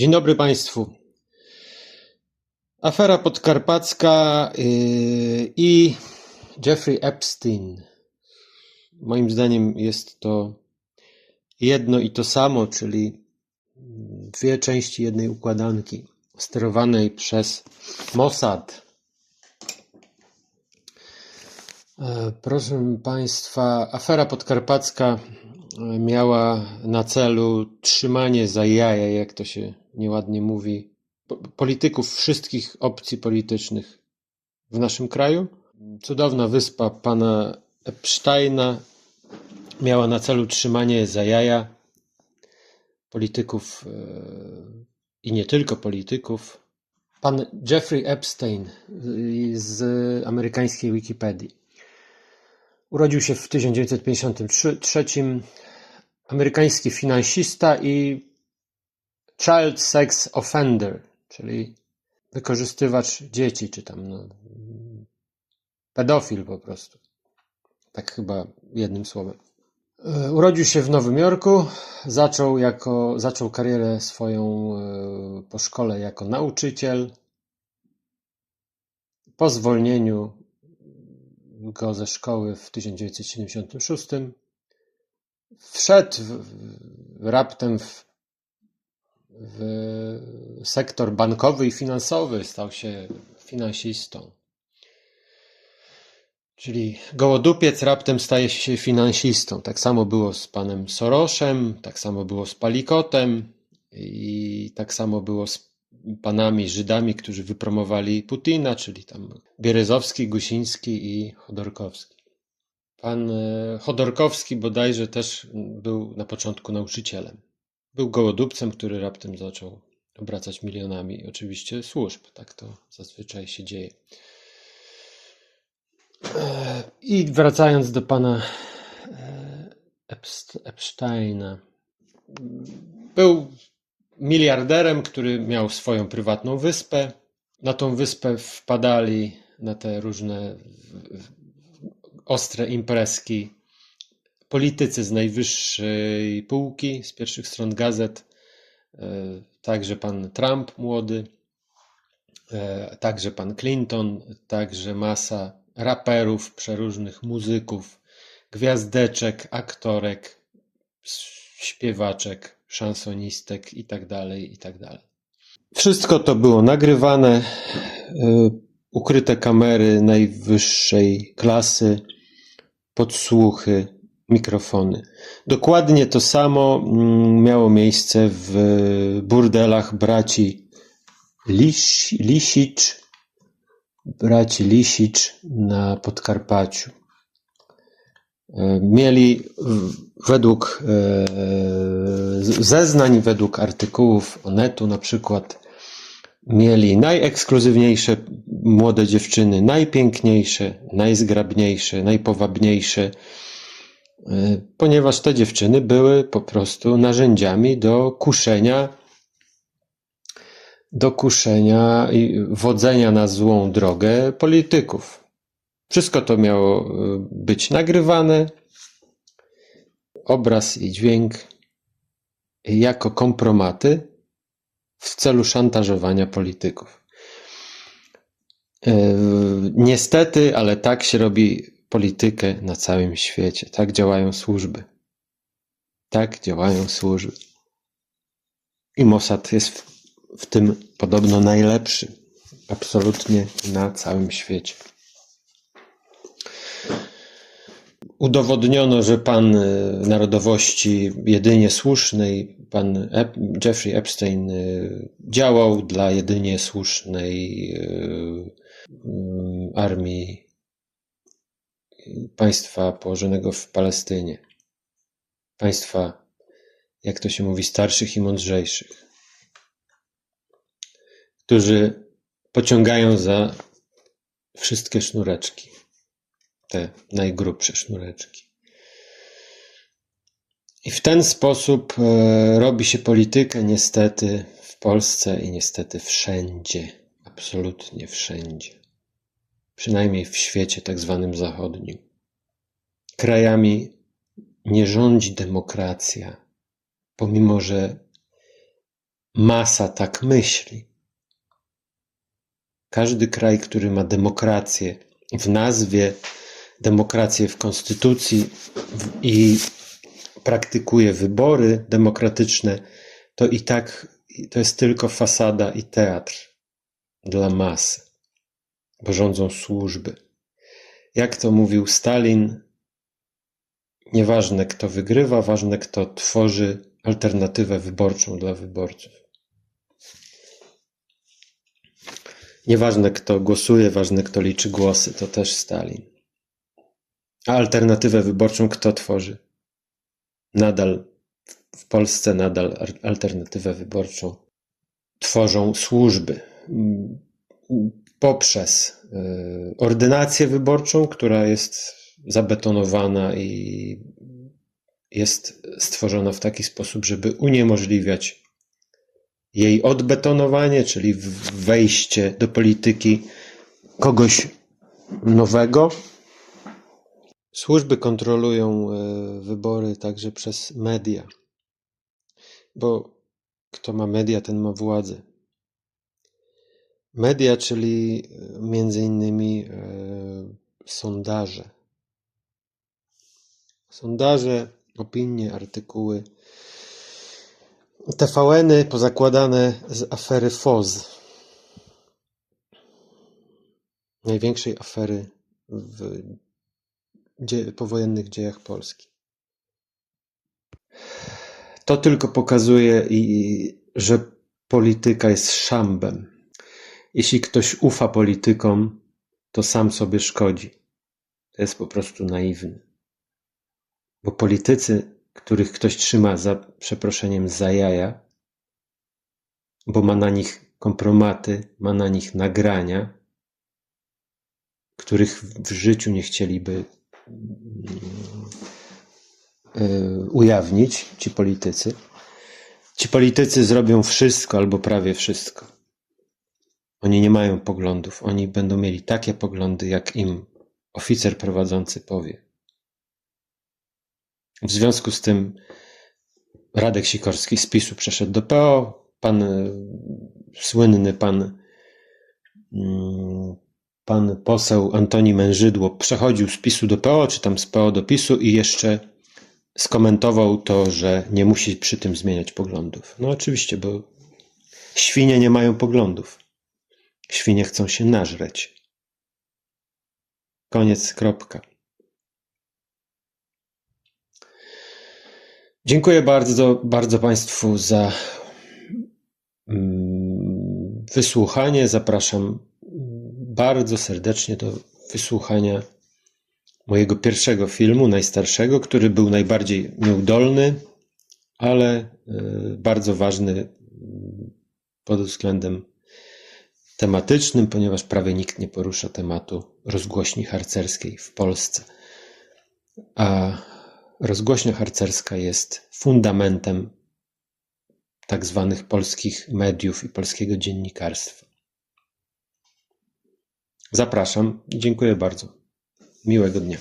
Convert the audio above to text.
Dzień dobry Państwu. Afera podkarpacka yy, i Jeffrey Epstein. Moim zdaniem jest to jedno i to samo, czyli dwie części jednej układanki sterowanej przez Mossad. E, Proszę Państwa, afera podkarpacka miała na celu trzymanie za jaja, jak to się nieładnie mówi, po- polityków wszystkich opcji politycznych w naszym kraju. Cudowna wyspa pana Epsteina miała na celu trzymanie za jaja polityków e, i nie tylko polityków. Pan Jeffrey Epstein y, z amerykańskiej Wikipedii. Urodził się w 1953. Amerykański finansista i child sex offender, czyli wykorzystywacz dzieci, czy tam no, pedofil po prostu. Tak chyba jednym słowem. E, Urodził się w Nowym Jorku, zaczął, jako, zaczął karierę swoją e, po szkole jako nauczyciel. Po zwolnieniu go ze szkoły w 1976 wszedł w, raptem w, w sektor bankowy i finansowy, stał się finansistą. Czyli gołodupiec raptem staje się finansistą. Tak samo było z panem Sorosem, tak samo było z Palikotem i tak samo było z panami Żydami, którzy wypromowali Putina, czyli tam Bierezowski, Gusiński i Chodorkowski. Pan e, Chodorkowski bodajże też był na początku nauczycielem. Był gołodupcem, który raptem zaczął obracać milionami, oczywiście służb. Tak to zazwyczaj się dzieje. I wracając do pana e, Epst- Epsteina. Był miliarderem, który miał swoją prywatną wyspę. Na tą wyspę wpadali na te różne ostre imprezki politycy z najwyższej półki, z pierwszych stron gazet. E, Także pan Trump młody, e, także pan Clinton, także masa raperów, przeróżnych muzyków, gwiazdeczek, aktorek, śpiewaczek, szansonistek i tak dalej, i tak. Wszystko to było nagrywane, y, ukryte kamery najwyższej klasy, podsłuchy, mikrofony. Dokładnie to samo mm, miało miejsce w burdelach braci Lis, Lisicz, braci Lisicz na Podkarpaciu. E, Mieli według e, zeznań, według artykułów Onetu na przykład, mieli najekskluzywniejsze młode dziewczyny, najpiękniejsze, najzgrabniejsze, najpowabniejsze, ponieważ te dziewczyny były po prostu narzędziami do kuszenia, do kuszenia i wodzenia na złą drogę polityków. Wszystko to miało e, być nagrywane, obraz i dźwięk jako kompromaty w celu szantażowania polityków. E, Niestety, ale tak się robi politykę na całym świecie. Tak działają służby. Tak działają służby. I Mossad jest w, w tym podobno najlepszy. Absolutnie na całym świecie. Udowodniono, że pan e, narodowości jedynie słusznej, pan Ep- Jeffrey Epstein, e, działał dla jedynie słusznej e, armii państwa położonego w Palestynie. Państwa, jak to się mówi, starszych i mądrzejszych, którzy pociągają za wszystkie sznureczki te najgrubsze sznureczki. I w ten sposób e, robi się politykę niestety w Polsce i niestety wszędzie, absolutnie wszędzie. Przynajmniej w świecie tak zwanym zachodnim. Krajami nie rządzi demokracja, pomimo że masa tak myśli. Każdy kraj, który ma demokrację w nazwie, demokrację w konstytucji i praktykuje wybory demokratyczne, to i tak to jest tylko fasada i teatr dla masy, bo rządzą służby. Jak to mówił Stalin, nieważne kto wygrywa, ważne kto tworzy alternatywę wyborczą dla wyborców. Nieważne kto głosuje, ważne kto liczy głosy, to też Stalin. A alternatywę wyborczą kto tworzy? Nadal w Polsce nadal alternatywę wyborczą tworzą służby poprzez y, ordynację wyborczą, która jest zabetonowana i jest stworzona w taki sposób, żeby uniemożliwiać jej odbetonowanie, czyli wejście do polityki kogoś nowego. Służby kontrolują e, wybory także przez media, bo kto ma media, ten ma władzę. Media, czyli e, między innymi e, sondaże. Sondaże, opinie, artykuły. TVN-y pozakładane z afery FOZ. Największej afery w powojennych dziejach Polski. To tylko pokazuje, i, że polityka jest szambem. Jeśli ktoś ufa politykom, to sam sobie szkodzi. To jest po prostu naiwny. Bo politycy, których ktoś trzyma za przeproszeniem za jaja, bo ma na nich kompromaty, ma na nich nagrania, których w życiu nie chcieliby y, ujawnić ci politycy. Ci politycy zrobią wszystko albo prawie wszystko. Oni nie mają poglądów. Oni będą mieli takie poglądy, jak im oficer prowadzący powie. W związku z tym Radek Sikorski z PiSu przeszedł do PO. Pan y, słynny pan mm, pan poseł Antoni Mężydło przechodził z PiSu do PO, czy tam z PO do PiSu i jeszcze skomentował to, że nie musi przy tym zmieniać poglądów. No oczywiście, bo świnie nie mają poglądów. Świnie chcą się nażreć. Koniec, kropka. Dziękuję bardzo, bardzo Państwu za mm, wysłuchanie. Zapraszam bardzo serdecznie do wysłuchania mojego pierwszego filmu, najstarszego, który był najbardziej nieudolny, ale y, bardzo ważny pod względem tematycznym, ponieważ prawie nikt nie porusza tematu rozgłośni harcerskiej w Polsce. A rozgłośnia harcerska jest fundamentem tak zwanych polskich mediów i polskiego dziennikarstwa. Zapraszam dziękuję bardzo. Miłego dnia.